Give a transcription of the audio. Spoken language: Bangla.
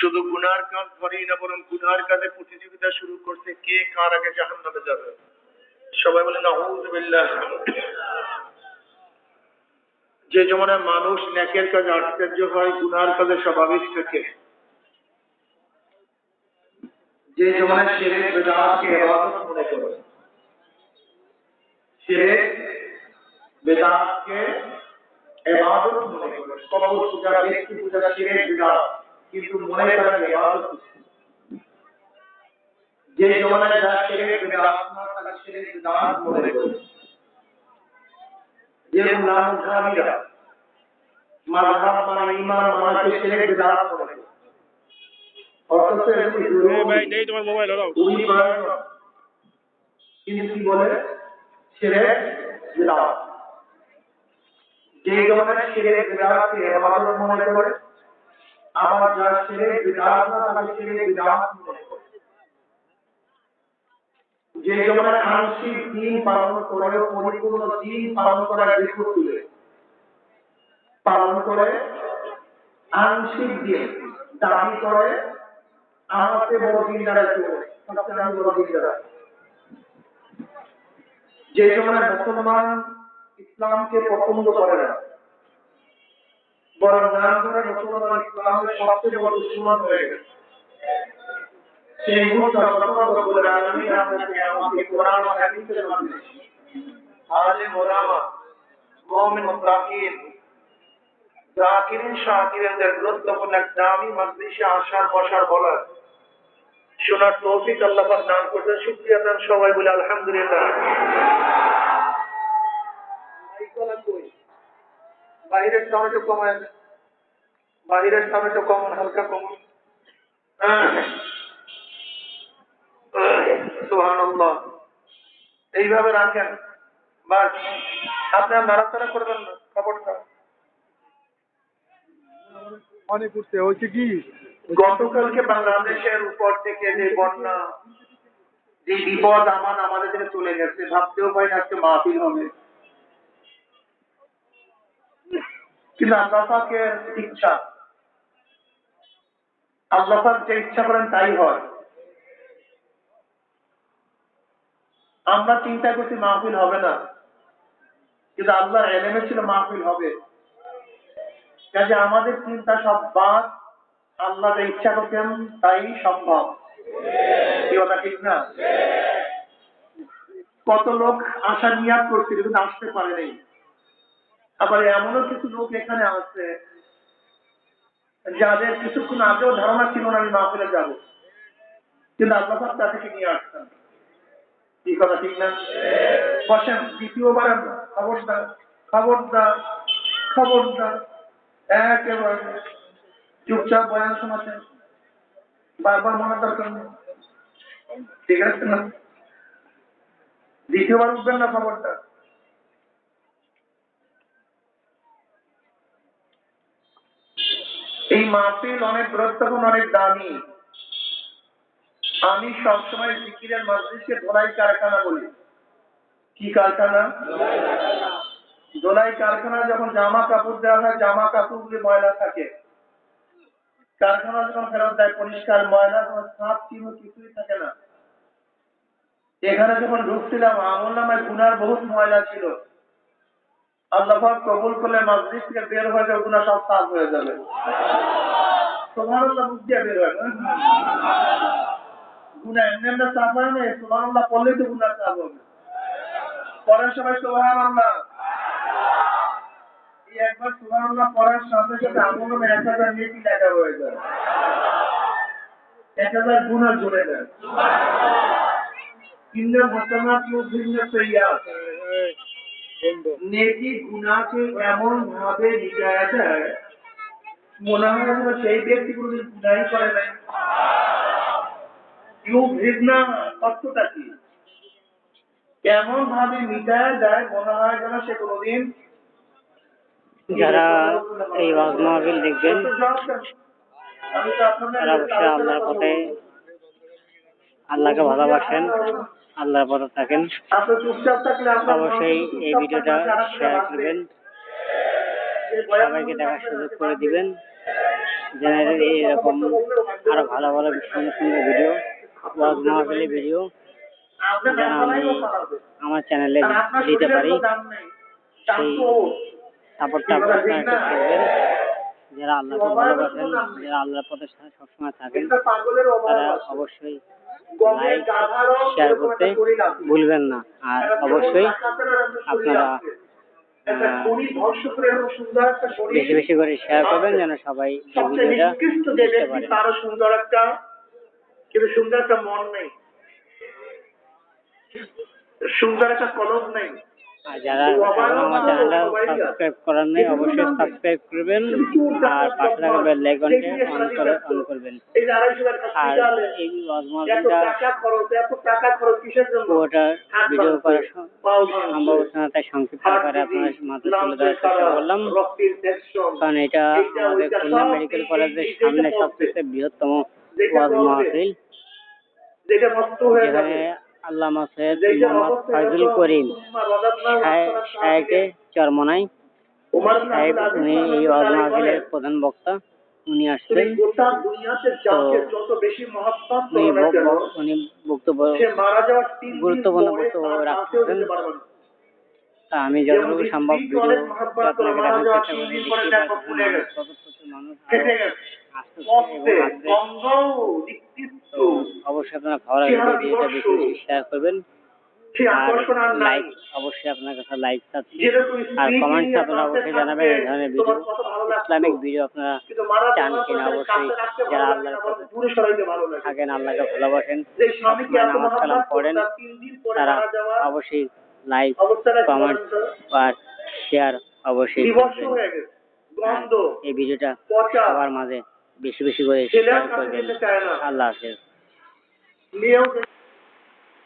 শুধু গুনার কাজ ধরেই না, বরং গুনার কাজে প্রতিযোগিতা শুরু করছে। কে কার আগে জাহান নামে যাবে? সবাই বলে না যে জমানায় মানুষ ন্যাকের কাজে আশ্চর্য হয়, গুনার কাজে স্বাভাবিক থেকে। যে জমানায় ছেলে বেদাতকে এবাদত মনে করে। ছেলে বেদাতকে এবাদত মনে করে। কবর পূজা ব্যক্তি পূজা ছেলে বেদাত। কিন্তু মনে করেন এবাদত যে জমানায় যা বেদাত না তারা ছেলে বেদাত মনে করে। যে নাম ধারীরা মাযহাব মানে ইমান মানাকে ছেলে বেদাত মনে করে। অথচ এগুলি দূরে ভাই নেই তোমার মোবাইল হলো উনি বলেন কিন্তু কি বলে? ছেড়ে বিদাত যে ধরনের ছেড়ে বিদাতকে এবাদত মনে করে। বিদাত মনে করে যে ধরনের আংশিক দিন পালন করে, পরিপূর্ণ দিন পালন করার তুলে পালন করে আংশিক দিন, দাবি করে আমাকে বড় দিন দাঁড়া যে মুসলমান ইসলামকে পছন্দ করে না বরং নাম ধরে মুসলমান ইসলামের সবচেয়ে বড় দুশ্মন হয়ে গেছে। সেই মুহূর্তে আল্লাহ রাব্বুল আলামিন আমাকে আমাকে কোরআন ও হাদিসের মাধ্যমে আলেম ওলামা মুমিন মুত্তাকিন জাকিরিন শাকিরিনদের গুরুত্বপূর্ণ দামি মজলিসে আসার, বসার বলার শোনার তৌফিক আল্লাহ পাক দান করবেন শুকরিয়া দান সবাই বলে, আলহামদুলিল্লাহ। বাহিরের সামনে কমায় বাহিরের সামনে তো কমন হালকা কমন। এইভাবে রাখেন। বাস। আপনার নাড়াচাড়া করবেন না খবরটা অনেক উঠছে হচ্ছে কি? গতকালকে বাংলাদেশের উপর থেকে যে বন্যা যে বিপদ আমান আমাদের থেকে চলে গেছে ভাবতেও পারি না আজকে মাহফিল হবে। কিন্তু আল্লাহ ইচ্ছা আল্লাহ যে ইচ্ছা করেন তাই হয়। আমরা চিন্তা করছি মাহফিল হবে না। কিন্তু আল্লাহর এলেমে ছিল মাহফিল হবে। কাজে আমাদের চিন্তা সব বাদ। আল্লাহ যা ইচ্ছা করতেন তাই সম্ভব। কি কথা ঠিক না? কত লোক আশা নিয়াদ করছিল কিন্তু আসতে পারে নাই আবার এমনও কিছু লোক এখানে আছে যাদের কিছুক্ষণ আগেও ধারণা ছিল না আমি মাহফিলে যাব। কিন্তু আল্লাহ তাদেরকে নিয়ে আসতেন কি কথা, ঠিক না? বসেন দ্বিতীয়বার খবরদার খবরদার খবরদার। একেবারে চুপচাপ বয়ান শোনাচ্ছেন। বারবার মনে দরকার নেই। ঠিক আছে না? দ্বিতীয়বার উঠবেন না খবরটা এই মাহফিল অনেক গুরুত্বপূর্ণ, অনেক দামি। আমি সবসময় জিকিরের মসজিদকে ধোলাই কারখানা বলি। কি কারখানা? ধোলাই কারখানা যখন জামা কাপড় দেওয়া হয়, জামা কাপড় গুলি ময়লা থাকে। কারখানা যখন ফেরত দেয়, পরিষ্কার ময়লা, কোনো সাপ চিহ্ন কিছুই থাকে না। এখানে যখন ঢুকছিলাম, আমল নামায় গুনার বহুত ময়লা ছিল। আল্লাহ কবুল করলে মসজিদ থেকে বের হয়ে যাবে গুনাহ সব সাফ হয়ে যাবে। সুবহানাল্লাহ, মুখ দিয়ে বের হয় গুনাহ এমনি এমনি সাফ হয় না, সুবহানাল্লাহ পড়লেই তো গুনাহ সাফ হবে। পরের সবাই সুবহানাল্লাহ। এই একবার সুবহানাল্লাহ পড়ার সাথে সাথে আমল নামে এক হাজার নেকি লেখা হয়ে যায়? এক হাজার গুনাহ জুড়ে যায়। ইন্দ্র হাসানাত ভিন্ন সৈয়াদ নেকি গুনাহকে এমন ভাবে মিটায়া যায় মনে হয় যেন সেই ব্যক্তি গুনাহই করে নাই। কি? এমন ভাবে যায় মনে হয় যেন সে কোনোদিন যারা এই ওয়াজ দেখবেন, তারা অবশ্যই আল্লাহর পথে আল্লাহকে ভালোবাসেন। আল্লাহর পথে থাকেন। অবশ্যই এই ভিডিওটা শেয়ার করবেন। সবাইকে দেখার সুযোগ করে দিবেন। চ্যানেলের এইরকম আরও ভালো ভালো সুন্দর সুন্দর ভিডিও ভিডিও যেন আমি আমার চ্যানেলে দিতে পারি। সেই। সাপোর্টটা আপনারা একটু করবেন। যারা আল্লাহকে ভালোবাসেন যারা আল্লাহর পথে সবসময় থাকেন তারা অবশ্যই লাইক শেয়ার করতে। ভুলবেন না। আর অবশ্যই আপনারা বেশি বেশি করে শেয়ার করবেন যেন সবাই তারও সুন্দর একটা কিন্তু সুন্দর একটা মন নেই। সুন্দর একটা কলম নেই। আর যারা সাবস্ক্রাইব করার নেই, অবশ্যই সাবস্ক্রাইব করবেন আর পাশে থাকা বেল আইকনটি অন করে অন করবেন। আর এই পুরোটা ভিডিও সম্ভব না, তাই সংক্ষিপ্ত আপনার লাংসের তুলে দেওয়ার চেষ্টা করলাম। কারণ এটা আমাদের খুলনা মেডিকেল কলেজের সামনে সবচেয়ে বৃহত্তম ওয়াজ মাহফিল যেখানে আল্লামা সৈয়দ মোহাম্মদ ফয়জুল করিম সুম্মা রাদাদনাহু সাহেকে চরমনাই সাহেব উনি এই ওয়াজ মাহফিলের প্রধান বক্তা উনি আসছেন উনি বক্তব্য গুরুত্বপূর্ণ বক্তব্য তার রাখতেছেন। কাছেও যেতে পারবে না। তা আমি যতটুকু সম্ভব ভিডিও অনেক মহব্বত করে আপনাকে মারা চেষ্টা করি দেখতে পাচ্ছেন মানুষ। আসতেছে এবং। তো অবশ্যই আপনারা ভালো চেহারা ভিডিওটা বেশি বেশি শেয়ার করবেন। আর। লাইক অবশ্যই আপনার কাছে লাইক চাচ্ছি। আর কমেন্টস আপনারা অবশ্যই জানাবেন এই ধরনের ভিডিও। ইসলামিক ভিডিও আপনারা চান কিনা অবশ্যই যারা আল্লাহর লাগে। থাকেন আল্লাহকে ভালোবাসেন নামাজ কালাম পড়েন, তার অবশ্যই লাইক কমেন্ট আর শেয়ার অবশ্যই এই ভিডিওটা সবার মাঝে বেশি বেশি করে শেয়ার করবেন। আল্লাহ হাফেজ। Leão